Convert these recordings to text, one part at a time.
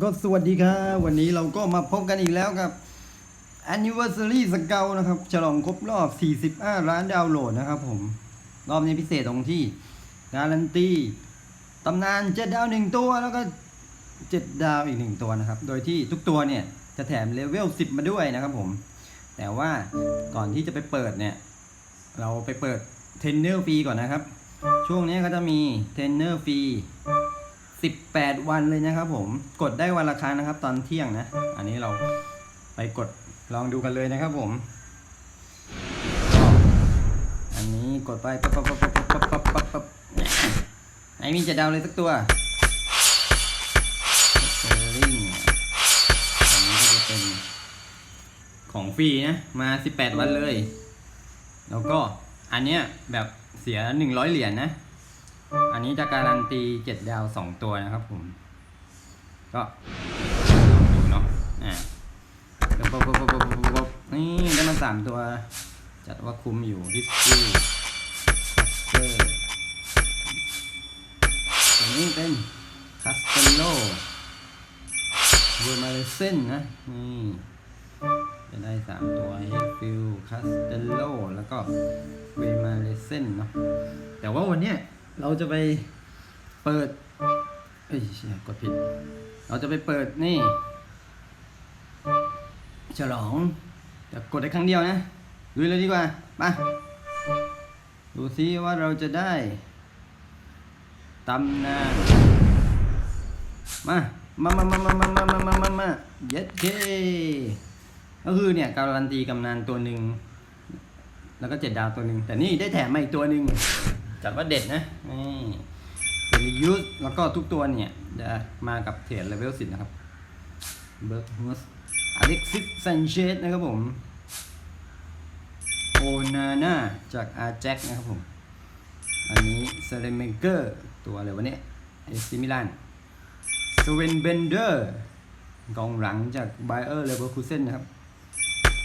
ก็สวัสดีครับ วันนี้เราก็มาพบกันอีกแล้วกับ Anniversary Scout นะครับ ฉลองครบรอบ 45 ล้านดาวน์โหลดนะครับผม รอบนี้พิเศษตรงที่การันตีตำนาน 7 ดาว 1 ตัวแล้วก็ 7 ดาวอีก 1 ตัวนะครับ โดยที่ทุกตัวเนี่ยจะแถมเลเวล 10 มาด้วยนะครับผม แต่ว่าก่อนที่จะไปเปิดเนี่ย เราไปเปิดเทรนเนอร์ฟรีก่อนนะครับ ช่วงนี้ก็จะมีเทรนเนอร์ฟรี 18 วันเลยนะครับผมกดได้วันละครั้งนะครับ ตอนเที่ยงนะ อันนี้เราไปกดลองดูกันเลยนะครับผม อันนี้กดไปปั๊บปั๊บปั๊บปั๊บปั๊บปั๊บปั๊บไอ้มีจะดาวเลยสักตัวเซอร์ลิงอันนี้ก็จะเป็นของฟรีนะ มา 18 วันเลย แล้วก็อันเนี้ยแบบเสีย 100 เหรียญนนะ อันนี้จะการันตีเจ็ดดาวสองตัวนะครับผม ก็องดูเนาะอ่าปุ๊บปุ๊บปุ๊บปุ๊บปุ๊บปุ๊บนี่ได้มาสามตัว จัดว่าคุ้มอยู่ฮิสตี้เกอร์ตัวนี้เป็นคาสเตโลเวอร์มาเลเซนนะ นี่จะได้สามตัวเฮฟิลคาสเตโลแล้วก็เวมาเลเซนเนาะแต่ว่าวันเนี้ย เราจะไปเปิด เอ้ยเชียกดผิด เราจะไปเปิดนี่ ฉลอง แต่กดได้ครั้งเดียวนะลุยเลยดีกว่ามาดูซิว่าเราจะได้ตำนานมา มามามามามามามามามามาเย็ดเคก็คือเนี่ยการันตีกำนานตัวหนึ่ง แล้วก็เจ็ดดาวตัวหนึ่ง แต่นี่ได้แถมมาอีกตัวหนึ่ง จัดว่าเด็ดนะนี่เป็นยูสแล้วก็ทุกตัวเนี่ยจะมากับเทรดเลเวลสินะครับเบิร์กฮัสอเล็กซิสเซนเชสนะครับผมโอนาน่าจากอาแจ็คนะครับผม อันนี้เซเลเมเกอร์ตัวอะไรวะเนี่ยเอซิมิลานสเวนเบนเดอร์กองหลังจากไบเออร์เลเวอร์คูเซนนะครับ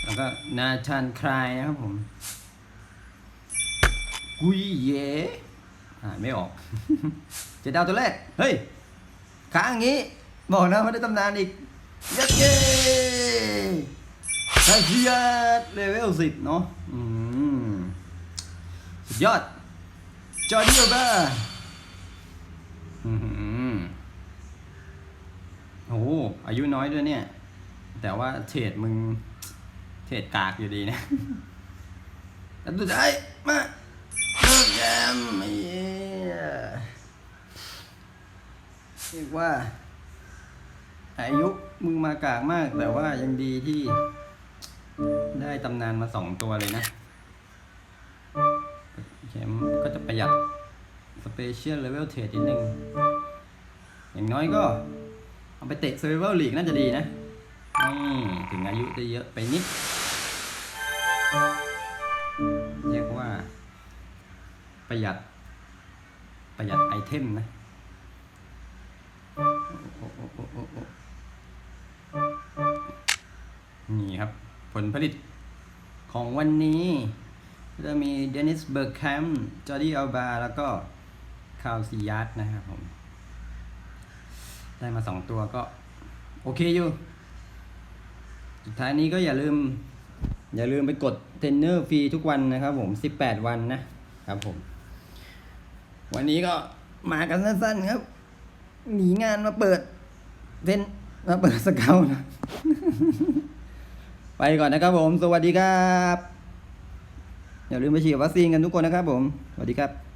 แล้วก็นาธานคลายนะครับผม กุยเย่อ่านไม่ออก เจ็ดดาวตัวแรก เฮ้ยค้างงี้ บอกนะไม่ได้ตำนานอีกยัดเย่คาเซียสเลเวลสิบเนาะอืมสุดยอด จอร์ดิโอบ้าอืมโอ้โหอายุน้อยด้วยเนี่ย แต่ว่าเทรดมึง เทรดกากอยู่ดีนะแล้วสุดท้ยมา เรียกว่า อายุมึงมากากมาก แต่ว่ายังดีที่ได้ตำนานมาสองตัวเลยนะแชมก็จะประหยัดสเปเชียลเลเวลเทรดนิดนึง อย่างน้อยก็ เอาไปเตะเซอร์เวลลีกน่าจะดีนะนี่ถึงอายุจะเยอะไปนิด เรียกว่า ประหยัดประหยัดไอเทมนะ นี่ครับ ผลผลิตของวันนี้จะมีเดนิสเบิร์กแคมป์จอร์ดี้อัลบา แล้วก็คาวซิยัสนะครับผม ได้มาสองตัวก็ โอเคอยู่ สุดท้ายนี้ก็อย่าลืม อย่าลืมไปกดเทรนเนอร์ฟรีทุกวันนะครับผม 18 วันนะครับผม วันนี้ก็มากันสั้นๆครับ หนีงานมาเปิดเทนมาเปิดสเกลนะไปก่อนนะครับผม สวัสดีครับ อย่าลืมไปฉีดวัคซีนกันทุกคนนะครับผม สวัสดีครับ